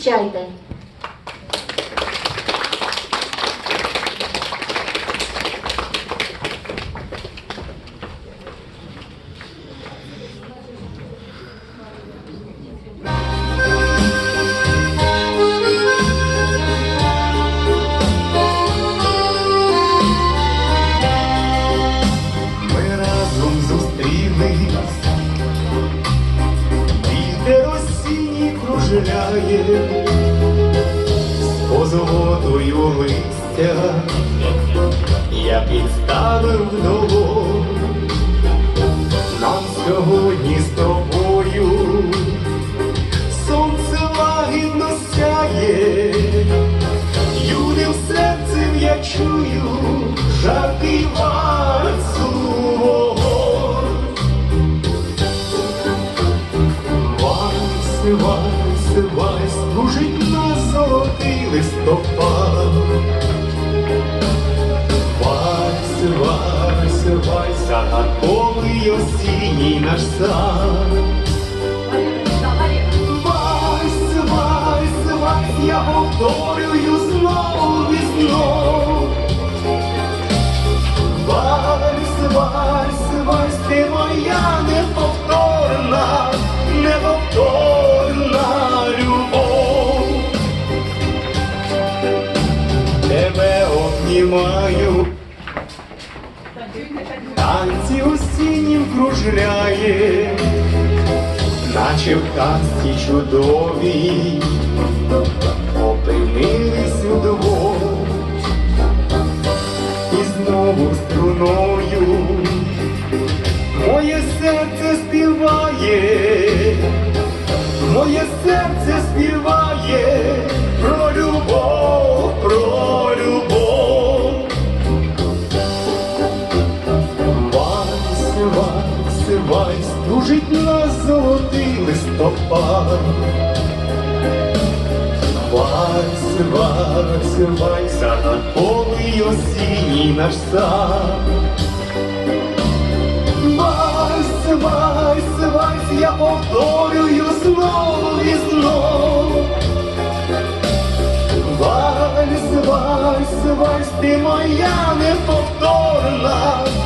चाहिए। Кружляє, позолотою листя, я підставив долонь, нам сьогодні з тобою сонце лагідно сяє, Юним серцем я чую жаркий вальс, служить на нас золотий листопад. Вальс, вальс, на полий осінній наш сад. Вальс, вальс, вальс, я повторюю Обнімаю, танці осіннім кружляє наче в казці чудовій, опинились удвох, і знову струною моє серце співає, моє серце співає вальс, дружить нас золотий листопад. Вальс, вальс, вальс, загадковий осінній наш сад. Вальс, вальс, вальс, я повторюю знову і знову. Вальс, вальс, вальс, ти моя неповторна